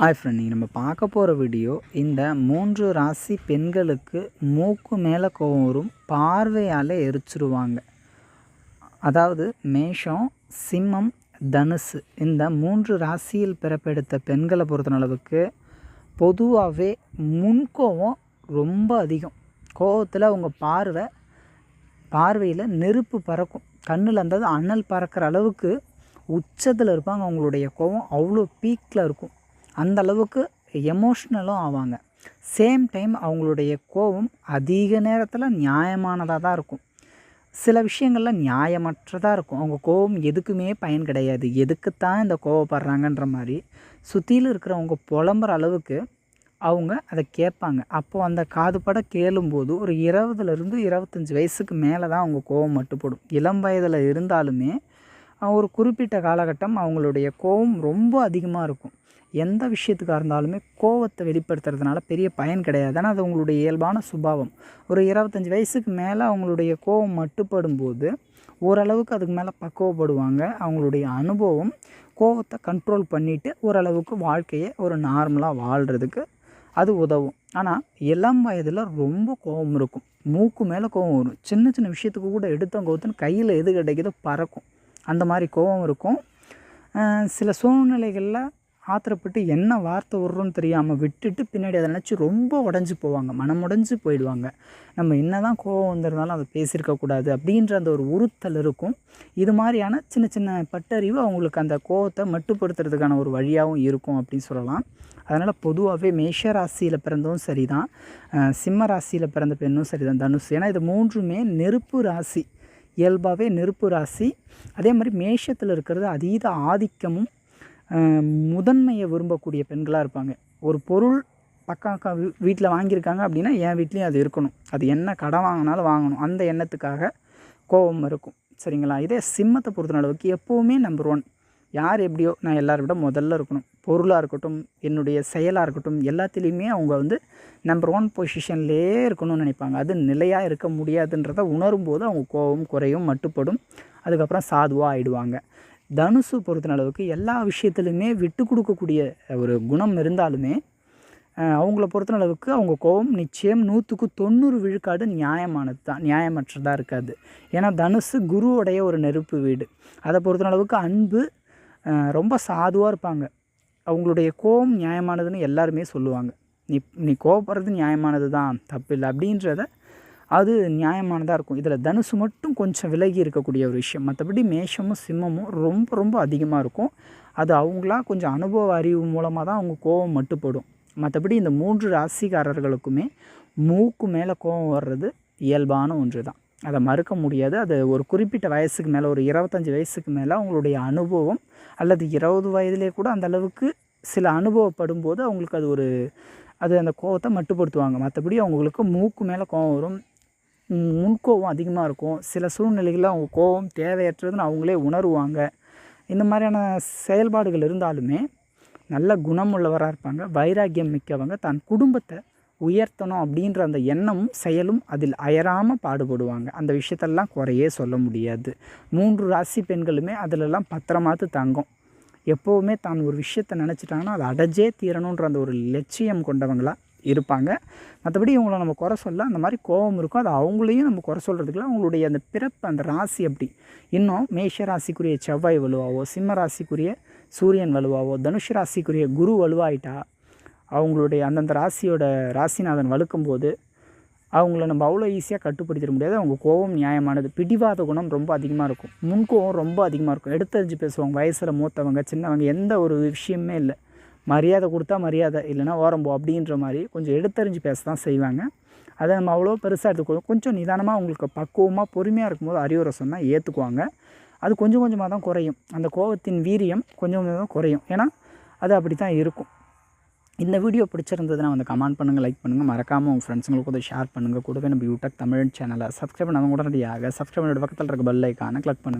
Hi friend நீங்கள் நம்ம பார்க்க போகிற வீடியோ இந்த மூன்று ராசி பெண்களுக்கு மூக்கு மேலே கோவம் வரும் பார்வையால் எரிச்சிருவாங்க. அதாவது மேஷம் சிம்மம் தனுசு இந்த மூன்று ராசியில் பிறப்பெடுத்த பெண்களை பொறுத்தளவுக்கு பொதுவாகவே முன்கோவம் ரொம்ப அதிகம். கோவத்தில் அவங்க பார்வை பார்வையில் நெருப்பு பறக்கும். கண்ணில் அந்த அனல் பறக்கிற அளவுக்கு உச்சத்தில் இருப்பாங்க. அவங்களுடைய கோவம் அவ்வளோ பீக்கில் இருக்கும். அந்த அளவுக்கு எமோஷ்னலும் ஆவாங்க. சேம் டைம் அவங்களுடைய கோபம் அதிக நேரத்தில் நியாயமானதாக தான் இருக்கும். சில விஷயங்களில் நியாயமற்றதாக இருக்கும். அவங்க கோபம் எதுக்குமே பயன் கிடையாது. எதுக்குத்தான் இந்த கோவப்படுறாங்கன்ற மாதிரி சுற்றிலும் இருக்கிறவங்க புலம்புற அளவுக்கு அவங்க அதை கேட்பாங்க. அப்போது அந்த காதுபட கேளும்போது ஒரு இருபதுலேருந்து இருபத்தஞ்சி வயசுக்கு மேலே தான் அவங்க கோபம் மட்டுப்படும் இளம் வயதில் இருந்தாலுமே ஒரு குறிப்பிட்ட காலகட்டம் அவங்களுடைய கோபம் ரொம்ப அதிகமாக இருக்கும். எந்த விஷயத்துக்காக இருந்தாலுமே கோவத்தை வெளிப்படுத்துறதுனால பெரிய பயன் கிடையாது. ஆனால் அது அவங்களுடைய இயல்பான சுபாவம். ஒரு இருபத்தஞ்சி வயசுக்கு மேலே அவங்களுடைய கோவம் மட்டுப்படும் போது ஓரளவுக்கு அதுக்கு மேலே பக்குவப்படுவாங்க. அவங்களுடைய அனுபவம் கோவத்தை கண்ட்ரோல் பண்ணிவிட்டு ஓரளவுக்கு வாழ்க்கையை ஒரு நார்மலாக வாழ்கிறதுக்கு அது உதவும். ஆனால் இளம் வயதில் ரொம்ப கோபம் இருக்கும். மூக்கு மேலே கோபம் வரும். சின்ன சின்ன விஷயத்துக்கு கூட எடுத்தோம் கோவத்துன்னு கையில் எது கிடைக்குதோ பறக்கும். அந்த மாதிரி கோபம் இருக்கும். சில சூழ்நிலைகளில் ஆத்திரப்பட்டு என்ன வார்த்தை விட்றோன்னு தெரியாமல் விட்டுட்டு பின்னாடி அதை நினச்சி ரொம்ப உடஞ்சி போவாங்க. மனம் உடஞ்சி போயிடுவாங்க. நம்ம என்ன தான் கோவம் வந்திருந்தாலும் அதை பேசியிருக்கக்கூடாது அப்படின்ற அந்த ஒரு உறுத்தல் இருக்கும். இது மாதிரியான சின்ன சின்ன பட்டறிவு அவங்களுக்கு அந்த கோவத்தை மட்டுப்படுத்துறதுக்கான ஒரு வழியாகவும் இருக்கும் அப்படின்னு சொல்லலாம். அதனால் பொதுவாகவே மேஷ ராசியில் பிறந்தவும் சரி தான் சிம்ம ராசியில் பிறந்த பெண்ணும் சரி தான் தனுசு. ஏன்னா இது மூன்றுமே நெருப்பு ராசி. இயல்பாகவே நெருப்பு ராசி. அதே மாதிரி மேஷத்தில் இருக்கிறது அதீத ஆதிக்கமும் முதன்மையை விரும்பக்கூடிய பெண்களாக இருப்பாங்க. ஒரு பொருள் பக்கம் அக்கா வீட்டில் வாங்கியிருக்காங்க அப்படின்னா என் வீட்லேயும் அது இருக்கணும். அது என்ன கடன் வாங்கினாலும் வாங்கணும். அந்த எண்ணத்துக்காக கோபம் இருக்கும். சரிங்களா? இதே சிம்மத்தை பொறுத்த அளவுக்கு எப்போவுமே நம்பர் ஒன் யார் எப்படியோ நான் எல்லாரை விட முதல்ல இருக்கணும். பொருளாக இருக்கட்டும் என்னுடைய செயலாக இருக்கட்டும் எல்லாத்துலேயுமே அவங்க வந்து நம்பர் ஒன் பொசிஷன்லேயே இருக்கணும்னு நினைப்பாங்க. அது நிலையாக இருக்க முடியாதுன்றதை உணரும் போது அவங்க கோபம் குறையும் மட்டுப்படும். அதுக்கப்புறம் சாதுவாக ஆகிடுவாங்க தனுசு பொறுத்த அளவுக்கு எல்லா விஷயத்துலையுமே விட்டு கொடுக்கக்கூடிய ஒரு குணம் இருந்தாலுமே அவங்கள பொறுத்த அளவுக்கு அவங்க கோபம் நிச்சயம் நூற்றுக்கு தொண்ணூறு விழுக்காடு நியாயமானது தான் நியாயமற்றதாக இருக்காது. ஏன்னா தனுசு குருவுடைய ஒரு நெருப்பு வீடு. அதை பொறுத்த அளவுக்கு அன்பு ரொம்ப சாதுவாக இருப்பாங்க. அவங்களுடைய கோபம் நியாயமானதுன்னு எல்லாருமே சொல்லுவாங்க. நீ நீ கோபப்படுறது நியாயமானது தான் தப்பு இல்லை அப்படின்றத அது நியாயமானதாக இருக்கும். இதில் தனுசு மட்டும் கொஞ்சம் விலகி இருக்கக்கூடிய ஒரு விஷயம். மற்றபடி மேஷமும் சிம்மமும் ரொம்ப ரொம்ப அதிகமாக இருக்கும். அது அவங்களா கொஞ்சம் அனுபவ அறிவு மூலமாக தான் அவங்க கோபம் மட்டுப்படும். மற்றபடி இந்த மூன்று ராசிக்காரர்களுக்குமே மூக்கு மேலே கோபம் வர்றது இயல்பான ஒன்று தான் அதை மறுக்க முடியாது. அது ஒரு குறிப்பிட்ட வயசுக்கு மேலே ஒரு இருபத்தஞ்சி வயசுக்கு மேலே அவங்களுடைய அனுபவம் அல்லது இருபது வயதிலே கூட அந்த அளவுக்கு சில அனுபவப்படும் போது அவங்களுக்கு அது ஒரு அது அந்த கோவத்தை மட்டுப்படுத்துவாங்க. மற்றபடி அவங்களுக்கு மூக்கு மேலே கோவம் வரும். முன்கோவம் அதிகமாக இருக்கும். சில சூழ்நிலைகளில் அவங்க கோவம் தேவையற்றதுன்னு அவங்களே உணருவாங்க. இந்த மாதிரியான செயல்பாடுகள் இருந்தாலுமே நல்ல குணமுள்ளவராக இருப்பாங்க. வைராக்கியம் மிக்கவங்க. தன் குடும்பத்தை உயர்த்தணும் அப்படின்ற அந்த எண்ணமும் செயலும் அதில் அயராமல் பாடுபடுவாங்க. அந்த விஷயத்தெல்லாம் குறையே சொல்ல முடியாது. மூன்று ராசி பெண்களுமே அதிலெல்லாம் பத்திரமாத்து தங்கும். எப்போவுமே தான் ஒரு விஷயத்தை நினச்சிட்டாங்கன்னா அதை அடைஞ்சே தீரணுன்ற அந்த ஒரு லட்சியம் கொண்டவங்களாக இருப்பாங்க. மற்றபடி இவங்களை நம்ம குறை சொல்ல அந்த மாதிரி கோபம் இருக்கும் அது அவங்களையும் நம்ம குறை சொல்கிறதுக்குலாம் அவங்களுடைய அந்த பிறப்பு அந்த ராசி அப்படி. இன்னும் மேஷ ராசிக்குரிய செவ்வாய் வலுவாவோ சிம்ம ராசிக்குரிய சூரியன் வலுவாவோ தனுஷ ராசிக்குரிய குரு வலுவாயிட்டா அவங்களுடைய அந்தந்த ராசியோட ராசிநாதன் வலுக்கும் போது அவங்கள நம்ம அவ்வளோ ஈஸியாக கட்டுப்படுத்திட முடியாது. அவங்க கோபம் நியாயமானது. பிடிவாத குணம் ரொம்ப அதிகமாக இருக்கும். முன்கோவம் ரொம்ப அதிகமாக இருக்கும். எடுத்தறிஞ்சு பேசுவாங்க. வயசில் மூத்தவங்க சின்னவங்க எந்த ஒரு விஷயமே இல்லை. மரியாதை கொடுத்தா மரியாதை இல்லைனா ஓரம்போ அப்படின்ற மாதிரி கொஞ்சம் எடுத்தறிஞ்சு பேச தான் செய்வாங்க. அதை நம்ம அவ்வளோ பெருசாக எடுத்துக்கோ கொஞ்சம் நிதானமாக அவங்களுக்கு பக்குவமாக பொறுமையாக இருக்கும்போது அறிவுரை சொன்னால் ஏற்றுக்குவாங்க அது கொஞ்சம் கொஞ்சமாக தான் குறையும். அந்த கோபத்தின் வீரியம் கொஞ்சம் கொஞ்சம் தான் குறையும். ஏன்னா அது அப்படி தான் இருக்கும். இந்த வீடியோ பிடிச்சிருந்ததுன்னா வந்து கமெண்ட் பண்ணுங்கள் லைக் பண்ணுங்கள் மறக்காமல் உங்கள் ஃப்ரெண்ட்ஸுங்களுக்கு கூட ஷேர் பண்ணுங்கள் கூடவே நம்ம யூடியூப் தமிழ் சேனலை சப்ஸ்கிரைப் பண்ணாமல் உடனடியாக சப்ஸ்கிரைப் பண்ணிட்டு பக்கத்தில் இருக்க பெல் ஐக்கான கிளிக் பண்ணுங்கள்